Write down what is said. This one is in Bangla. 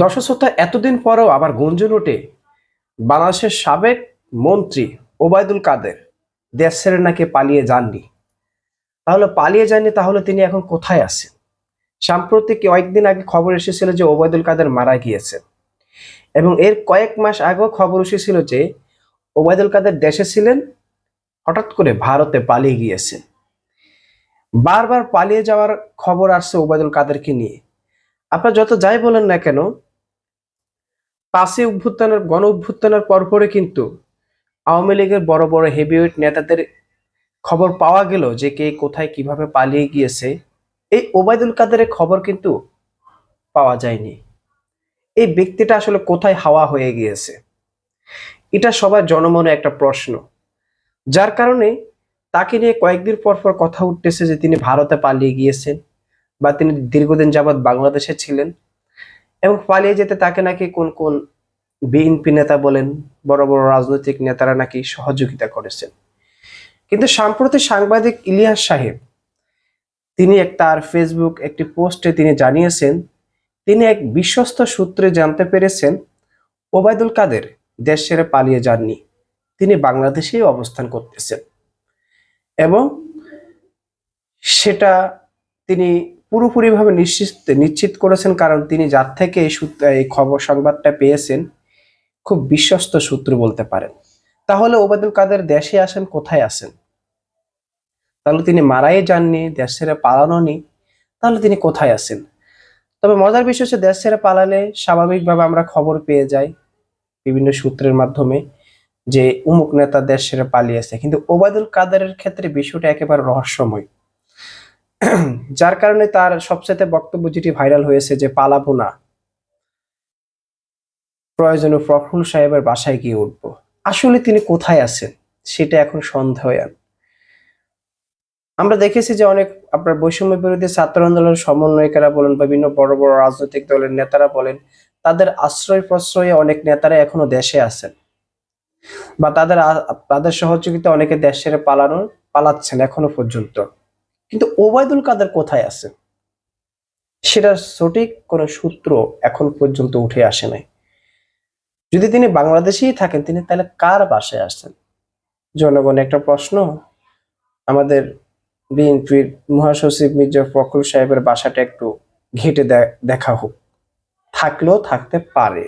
দর্শক এতদিন পরেও আবার গুঞ্জন ওঠে বাংলাদেশের সাবেক মন্ত্রী ওবায়দুল কাদের। দেশ ছেড়ে নাকি পালিয়ে যাননি। তাহলে পালিয়ে যাননি, তাহলে তিনি এখন কোথায় আছেন? সাম্প্রতিক কয়েকদিন আগে খবর এসেছিল যে ওবায়দুল কাদের মারা গিয়েছে এবং এর কয়েক মাস আগেও খবর এসেছিল যে ওবায়দুল কাদের দেশে ছিলেন, হঠাৎ করে ভারতে পালিয়ে গিয়েছে বারবার পালিয়ে যাওয়ার খবর আসছে ওবায়দুল কাদেরকে নিয়ে। আপনার যত যাই বলেন না কেন পাঁচই অভ্যুত্থানের, গণ অভ্যুত্থানের পরপরে কিন্তু আওয়ামী লীগের বড় বড় হেভিওয়েট নেতাদের খবর পাওয়া গেল যে কে কোথায় কীভাবে পালিয়ে গিয়েছে। এই ওবায়দুল কাদেরের খবর কিন্তু পাওয়া যায়নি। এই ব্যক্তিটা আসলে কোথায় হাওয়া হয়ে গিয়েছে? এটা সবার জনমনে একটা প্রশ্ন। যার কারণে তাকে নিয়ে কয়েকদিন পর পর কথা উঠতেছে যে তিনি ভারতে পালিয়ে গিয়েছেন। বা তিনি দীর্ঘদিন যাবৎ বাংলাদেশে ছিলেন এবং পালিয়ে যেতে তাকে নাকি কোন কোন বিএনপি নেতা বলেন, বড় বড় রাজনৈতিক নেতারা নাকি সহযোগিতা করেছেন। কিন্তু সাম্প্রতি সাংবাদিক ইলিয়াস সাহেব, তিনি এক তার ফেসবুক একটি পোস্টে তিনি জানিয়েছেন, তিনি এক বিশ্বস্ত সূত্রে জানতে পেরেছেন, ওবায়দুল কাদের দেশ ছেড়ে পালিয়ে যাননি, তিনি বাংলাদেশেই অবস্থান করতেছেন। এবং সেটা তিনি পুরোপুরিভাবে নিশ্চিত নিশ্চিত করেছেন কারণ তিনি যার থেকে এই সূত্র, এই খবর সংবাদটা পেয়েছেন, খুব বিশ্বস্ত সূত্র বলতে পারেন। তাহলে ওবায়দুল কাদের দেশে আসেন, কোথায় আসেন? তাহলে তিনি মারাই যাননি, দেশ ছেড়ে পালানো নি, তাহলে তিনি কোথায় আছেন তবে মজার বিষয় হচ্ছে দেশ ছেড়ে পালালে স্বাভাবিকভাবে আমরা খবর পেয়ে যাই বিভিন্ন সূত্রের মাধ্যমে যে উমুক নেতা দেশ ছেড়ে পালিয়েছে। কিন্তু ওবায়দুল কাদেরের ক্ষেত্রে বিষয়টা একেবারে রহস্যময়। যার কারণে তার সবচেয়ে বক্তব্য যেটি ভাইরাল হয়েছে যে পালাবো না। প্রয়োজনে প্রফুল সাহেবের বাসায় গিয়ে উঠবো। আসলে তিনি কোথায় আছেন? সেটা এখন সন্দেহয়ান আমরা দেখেছি যে অনেক আপনার বৈষম্য বিরোধী ছাত্র আন্দোলনের সমন্বয়কারা বলেন বিভিন্ন বড় বড় রাজনৈতিক দলের নেতারা বলেন, তাদের আশ্রয় প্রশ্রয়ে অনেক নেতারা এখনও দেশে আছেন বা তাদের তাদের সহযোগিতা অনেকে দেশ ছেড়ে পালানো, পালাচ্ছেন এখনও পর্যন্ত। কিন্তু ওবায়দুল কাদের কোথায় আছে? সেটা সঠিক কোনো সূত্র এখন পর্যন্ত উঠে আসে নাই। যদি তিনি বাংলাদেশেই থাকেন, তিনি তাহলে কার বাসায় আসছেন? জনগণ একটা প্রশ্ন। আমাদের বিএনপির মহাসচিব মির্জা ফখরুল সাহেবের বাসাটা একটু ঘেটে দেখা হোক। থাকলেও থাকতে পারে।